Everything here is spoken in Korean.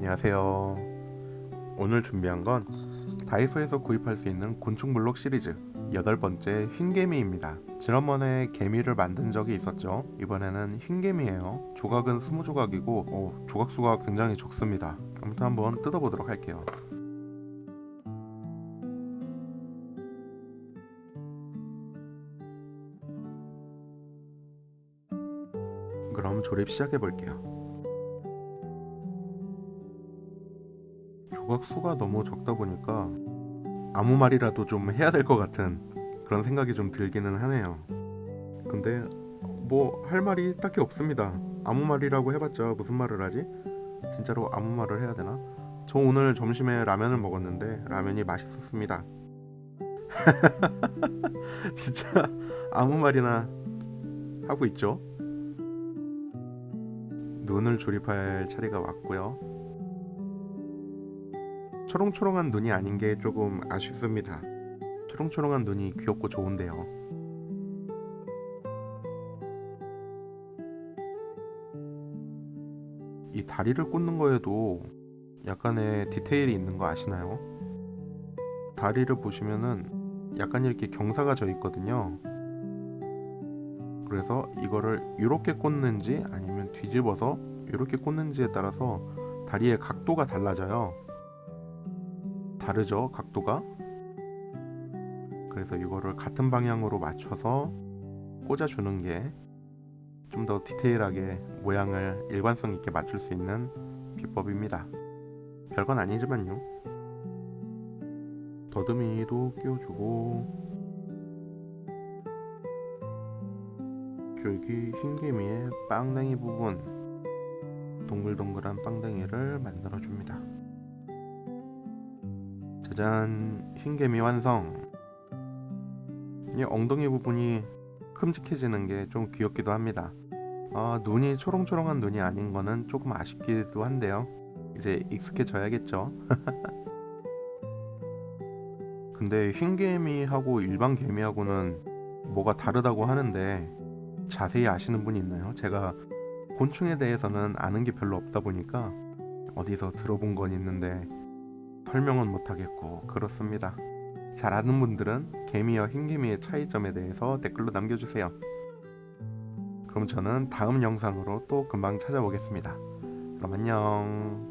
안녕하세요. 오늘 준비한 건 다이소에서 구입할 수 있는 곤충 블록 시리즈 여덟 번째 흰개미입니다. 지난번에 개미를 만든 적이 있었죠. 이번에는 흰개미예요. 조각은 20조각이고 어, 조각 수가 굉장히 적습니다. 아무튼 한번 뜯어보도록 할게요. 그럼 조립 시작해 볼게요. 조각 수가 너무 적다 보니까 아무 말이라도 좀 해야 될 것 같은 그런 생각이 좀 들기는 하네요. 근데 뭐 할 말이 딱히 없습니다. 아무 말이라고 해봤자 무슨 말을 하지? 진짜로 아무 말을 해야 되나? 저 오늘 점심에 라면을 먹었는데 라면이 맛있었습니다. 진짜 아무 말이나 하고 있죠. 눈을 조립할 차례가 왔고요. 초롱초롱한 눈이 아닌 게 조금 아쉽습니다. 초롱초롱한 눈이 귀엽고 좋은데요. 이 다리를 꽂는 거에도 약간의 디테일이 있는 거 아시나요? 다리를 보시면은 약간 이렇게 경사가 져 있거든요. 그래서 이거를 이렇게 꽂는지 아니면 뒤집어서 이렇게 꽂는지에 따라서 다리의 각도가 달라져요. 다르죠, 각도가? 그래서 이거를 같은 방향으로 맞춰서 꽂아주는 게 좀 더 디테일하게 모양을 일관성 있게 맞출 수 있는 비법입니다. 별건 아니지만요. 더듬이도 끼워주고 여기 흰개미의 빵댕이 부분 동글동글한 빵댕이를 만들어줍니다. 짜잔 흰개미 완성. 이 엉덩이 부분이 큼직해지는 게 좀 귀엽기도 합니다. 아, 눈이 초롱초롱한 눈이 아닌 거는 조금 아쉽기도 한데요. 이제 익숙해져야겠죠? 근데 흰개미하고 일반 개미하고는 뭐가 다르다고 하는데 자세히 아시는 분이 있나요? 제가 곤충에 대해서는 아는 게 별로 없다 보니까 어디서 들어본 건 있는데 설명은 못하겠고 그렇습니다. 잘 아는 분들은 개미와 흰개미의 차이점에 대해서 댓글로 남겨주세요. 그럼 저는 다음 영상으로 또 금방 찾아오겠습니다. 그럼 안녕.